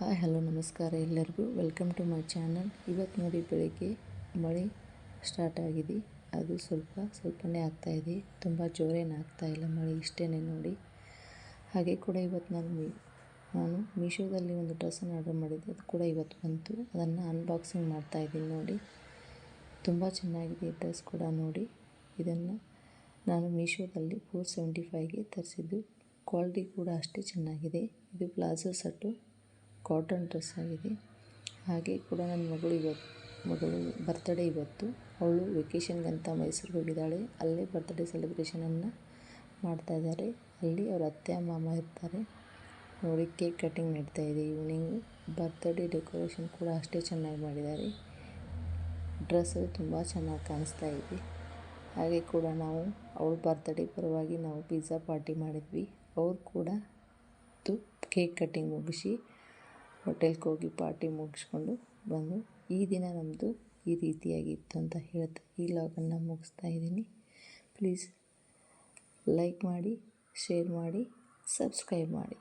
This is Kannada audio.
ಹಾಯ್, ಹಲೋ, ನಮಸ್ಕಾರ ಎಲ್ಲರಿಗೂ. ವೆಲ್ಕಮ್ ಟು ಮೈ ಚಾನಲ್ ಇವತ್ತು ನೋಡಿ ಬೆಳಿಗ್ಗೆ ಮಳೆ ಸ್ಟಾರ್ಟ್ ಆಗಿದೆ. ಅದು ಸ್ವಲ್ಪ ಸ್ವಲ್ಪನೇ ಆಗ್ತಾ ಇದೆ. ತುಂಬ ಜೋರೇನು ಇಲ್ಲ ಮಳೆ ಇಷ್ಟೇ ನೋಡಿ. ಹಾಗೆ ಕೂಡ ಇವತ್ತು ನಾನು ನಾನು ಮೀಶೋದಲ್ಲಿ ಒಂದು ಡ್ರೆಸ್ಸನ್ನು ಆರ್ಡರ್ ಮಾಡಿದ್ದೆ. ಅದು ಕೂಡ ಇವತ್ತು ಬಂತು. ಅದನ್ನು ಅನ್ಬಾಕ್ಸಿಂಗ್ ಮಾಡ್ತಾ ಇದ್ದೀನಿ ನೋಡಿ. ತುಂಬ ಚೆನ್ನಾಗಿದೆ ಡ್ರೆಸ್ ಕೂಡ ನೋಡಿ. ಇದನ್ನು ನಾನು ಮೀಶೋದಲ್ಲಿ ಫೋರ್ ಸೆವೆಂಟಿ ಫೈವ್ಗೆ ತರಿಸಿದ್ದು. ಕ್ವಾಲಿಟಿ ಕೂಡ ಅಷ್ಟೇ ಚೆನ್ನಾಗಿದೆ. ಇದು ಪ್ಲಾಜೋ ಸೆಟ್ಟು. ಕಾಟನ್ ಡ್ರೆಸ್ ಆಗಿದೆ. ಹಾಗೆ ಕೂಡ ನನ್ನ ಮಗಳು ಇವತ್ತು, ಮಗಳು ಬರ್ತಡೇ ಇವತ್ತು. ಅವಳು ವೆಕೇಷನ್ಗಂತ ಮೈಸೂರಿಗೆ ಹೋಗಿದ್ದಾಳೆ. ಅಲ್ಲೇ ಬರ್ತ್ಡೇ ಸೆಲೆಬ್ರೇಷನನ್ನು ಮಾಡ್ತಾ ಇದ್ದಾರೆ. ಅಲ್ಲಿ ಅವ್ರ ಅತ್ತೆ ಮಾಮ ಇರ್ತಾರೆ. ನೋಡಿ ಕೇಕ್ ಕಟ್ಟಿಂಗ್ ನಡೀತಾ ಇದೆ. ಈವ್ನಿಂಗ್ ಬರ್ತಡೇ ಡೆಕೋರೇಷನ್ ಕೂಡ ಅಷ್ಟೇ ಚೆನ್ನಾಗಿ ಮಾಡಿದ್ದಾರೆ. ಡ್ರೆಸ್ ತುಂಬ ಚೆನ್ನಾಗಿ ಕಾಣಿಸ್ತಾ ಇದೆ. ಹಾಗೆ ಕೂಡ ನಾವು ಅವಳ ಬರ್ತಡೇ ಪರವಾಗಿ ನಾವು ಪಿಜ್ಜಾ ಪಾರ್ಟಿ ಮಾಡಿದ್ವಿ. ಅವ್ರು ಕೂಡ ಕೇಕ್ ಕಟ್ಟಿಂಗ್ ಮುಗಿಸಿ ಹೋಟೆಲ್ಗೆ ಹೋಗಿ ಪಾರ್ಟಿ ಮುಗಿಸ್ಕೊಂಡು ಬಂದು, ಈ ದಿನ ನಮ್ಮದು ಈ ರೀತಿಯಾಗಿತ್ತು ಅಂತ ಹೇಳ್ತಾ ಈ ಲಾಗನ್ನು ಮುಗಿಸ್ತಾ ಇದ್ದೀನಿ. ಪ್ಲೀಸ್ ಲೈಕ್ ಮಾಡಿ, ಶೇರ್ ಮಾಡಿ, ಸಬ್ಸ್ಕ್ರೈಬ್ ಮಾಡಿ.